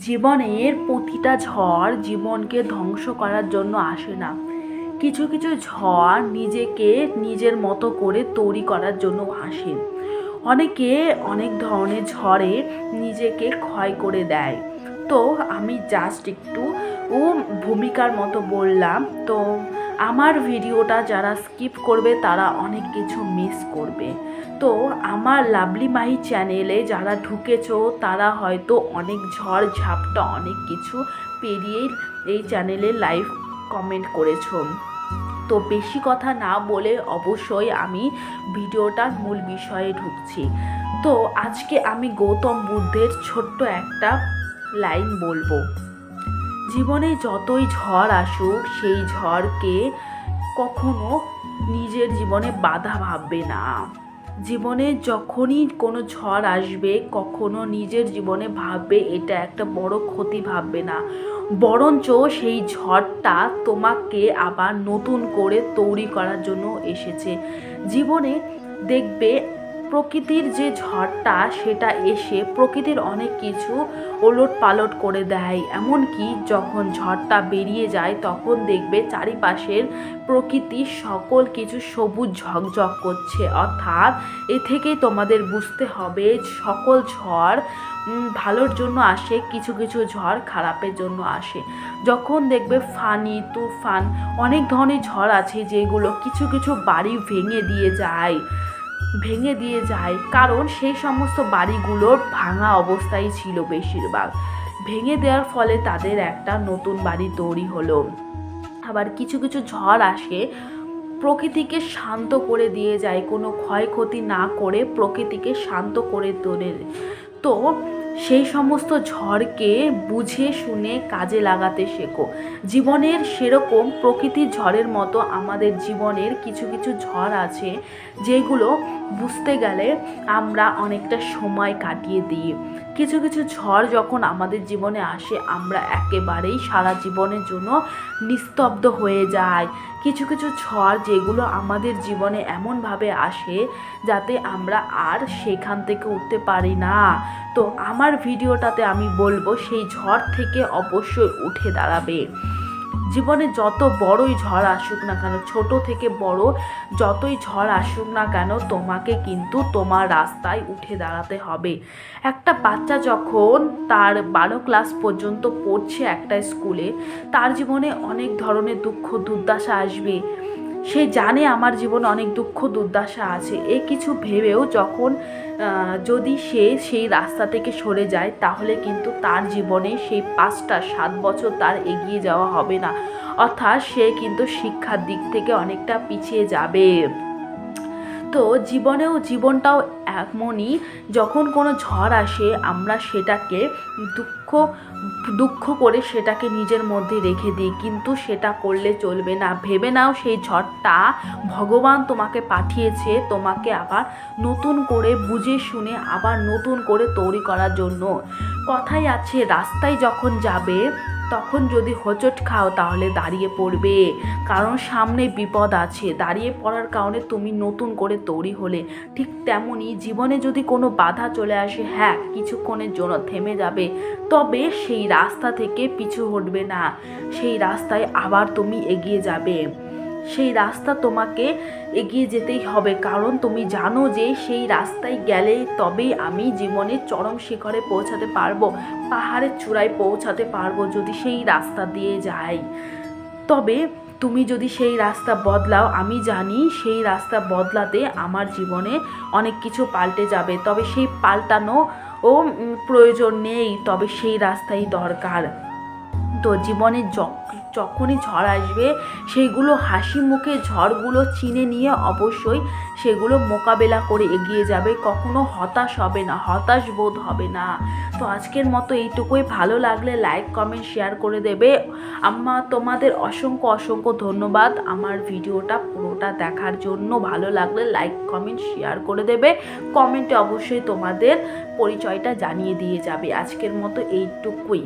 জীবনের প্রতিটা ঝড় জীবনকে ধ্বংস করার জন্য আসে না। কিছু কিছু ঝড় নিজেকে নিজের মতো করে তৈরি করার জন্য আসে। অনেকে অনেক ধরনের ঝড়ে নিজেকে ক্ষয় করে দেয়। তো আমি জাস্ট একটু ও ভূমিকার মতো বললাম। তো আমার ভিডিওটা যারা স্কিপ করবে, তারা অনেক কিছু মিস করবে। তো আমার লাভলি মাহি চ্যানেলে যারা ঢুকেছো, তারা হয়তো অনেক ঝড় ঝাপটা অনেক কিছু পেরিয়েই এই চ্যানেলে লাইভ কমেন্ট করেছ। তো বেশি কথা না বলে অবশ্যই আমি ভিডিওটার মূল বিষয়ে ঢুকছি। তো আজকে আমি গৌতম বুদ্ধের ছোট্ট একটা লাইন বলব। জীবনে যতই ঝড় আসুক, সেই ঝড়কে কখনো নিজের জীবনে বাধা ভাববে না। জীবনে যখনই কোনো ঝড় আসবে, কখনো নিজের জীবনে ভাববে, এটা একটা বড় ক্ষতি ভাববে না। বরঞ্চ সেই ঝড়টা তোমাকে আবার নতুন করে তৈরি করার জন্য এসেছে। জীবনে দেখবে প্রকৃতির যে ঝড়টা, সেটা এসে প্রকৃতির অনেক কিছু ওলট পালট করে দেয়। এমনকি যখন ঝড়টা বেরিয়ে যায়, তখন দেখবে চারিপাশের প্রকৃতির সকল কিছু সবুজ ঝকঝক করছে। অর্থাৎ এ থেকেই তোমাদের বুঝতে হবে, সকল ঝড় ভালোর জন্য আসে, কিছু কিছু ঝড় খারাপের জন্য আসে। যখন দেখবে ফানি, তুফান, অনেক ধরনের ঝড় আছে যেগুলো কিছু কিছু বাড়ি ভেঙে দিয়ে যায়। ভেঙে দিয়ে যায়, কারণ সেই সমস্ত বাড়িগুলোর ভাঙা অবস্থায় ছিল বেশিরভাগ। ভেঙে দেওয়ার ফলে তাদের একটা নতুন বাড়ি তৈরি হলো। আবার কিছু কিছু ঝড় আসে, প্রকৃতিকে শান্ত করে দিয়ে যায়, কোনো ক্ষয়ক্ষতি না করে প্রকৃতিকে শান্ত করে তোলে। তো সেই সমস্ত ঝড়কে বুঝে শুনে কাজে লাগাতে শেখো। জীবনের সেরকম প্রকৃতির ঝড়ের মতো আমাদের জীবনের কিছু কিছু ঝড় আছে, যেগুলো বুঝতে গেলে আমরা অনেকটা সময় কাটিয়ে দিই। কিছু কিছু ঝড় যখন আমাদের জীবনে আসে, আমরা একেবারেই সারা জীবনের জন্য নিস্তব্ধ হয়ে যাই। কিছু কিছু ঝড় যেগুলো আমাদের জীবনে এমনভাবে আসে যাতে আমরা আর সেখান থেকে উঠতে পারি না। তো আমার ভিডিওটাতে আমি বলব, সেই ঝড় থেকে অবশ্যই উঠে দাঁড়াবে। জীবনে যত বড়ই ঝড় আসুক না কেন, ছোট থেকে বড় যতই ঝড় আসুক না কেন, তোমাকে কিন্তু তোমার রাস্তায় উঠে দাঁড়াতে হবে। একটা বাচ্চা যখন তার বারো ক্লাস পর্যন্ত পড়ছে একটা স্কুলে তার জীবনে অনেক ধরনের দুঃখ, দুর্দশা আসবে। সে জানে আমার জীবনে অনেক দুঃখ, দুর্দশা আছে। এ কিছু ভেবেও যখন যদি সে সেই রাস্তা থেকে সরে যায়, তাহলে কিন্তু তার জীবনে সেই পাঁচটা, সাত বছর তার এগিয়ে যাওয়া হবে না। অর্থাৎ সে কিন্তু শিক্ষার দিক থেকে অনেকটা পিছিয়ে যাবে। তো জীবনেও জীবনটাও এমনই, যখন কোনো ঝড় আসে, আমরা সেটাকে দুঃখ দুঃখ করে সেটাকে নিজের মধ্যে রেখে দিই। কিন্তু সেটা করলে চলবে না। ভেবে নাও সেই ঝড়টা। ভগবান তোমাকে পাঠিয়েছে। তোমাকে আবার নতুন করে বুঝে শুনে আবার নতুন করে তৈরি করার জন্য। কথাই আছে, রাস্তায় যখন যাবে তখন যদি হোচট খাও, তাহলে দাঁড়িয়ে পড়বে। কারণ সামনে বিপদ আছে। দাঁড়িয়ে পড়ার কারণে তুমি নতুন করে তৈরি হলে। ঠিক তেমনই জীবনে যদি কোনো বাধা চলে আসে হ্যাঁ কিছুক্ষণের জন্য থেমে যাবে। তবে সেই রাস্তা থেকে পিছু হটবে না। সেই রাস্তায় আবার তুমি এগিয়ে যাবে। সেই রাস্তা তোমাকে এগিয়ে যেতেই হবে। কারণ তুমি জানো যে সেই রাস্তায় গেলে তবেই আমি জীবনের চরম শিখরে পৌঁছাতে পারব, পাহাড়ের চূড়ায় পৌঁছাতে পারব যদি সেই রাস্তা দিয়ে যাই। তবে তুমি যদি সেই রাস্তা বদলাও, আমি জানি সেই রাস্তা বদলাতে আমার জীবনে অনেক কিছু পাল্টে যাবে। তবে সেই পাল্টানো ও প্রয়োজন নেই। তবে সেই রাস্তাই দরকার। তো জীবনে যখনই ঝড় আসবে, সেইগুলো হাসি মুখে ঝড়গুলো চিনে নিয়ে অবশ্যই সেগুলো মোকাবেলা করে এগিয়ে যাবে। কখনো হতাশ হবে না, হতাশ বোধ হবে না। তো আজকের মতো এইটুকুই। ভালো লাগলে লাইক, কমেন্ট, শেয়ার করে দেবে। আম্মা, তোমাদের অসংখ্য অসংখ্য ধন্যবাদ আমার ভিডিওটা পুরোটা দেখার জন্য। ভালো লাগলে লাইক, কমেন্ট, শেয়ার করে দেবে। কমেন্টে অবশ্যই তোমাদের পরিচয়টা জানিয়ে দিয়ে যাবে। আজকের মতো এইটুকুই।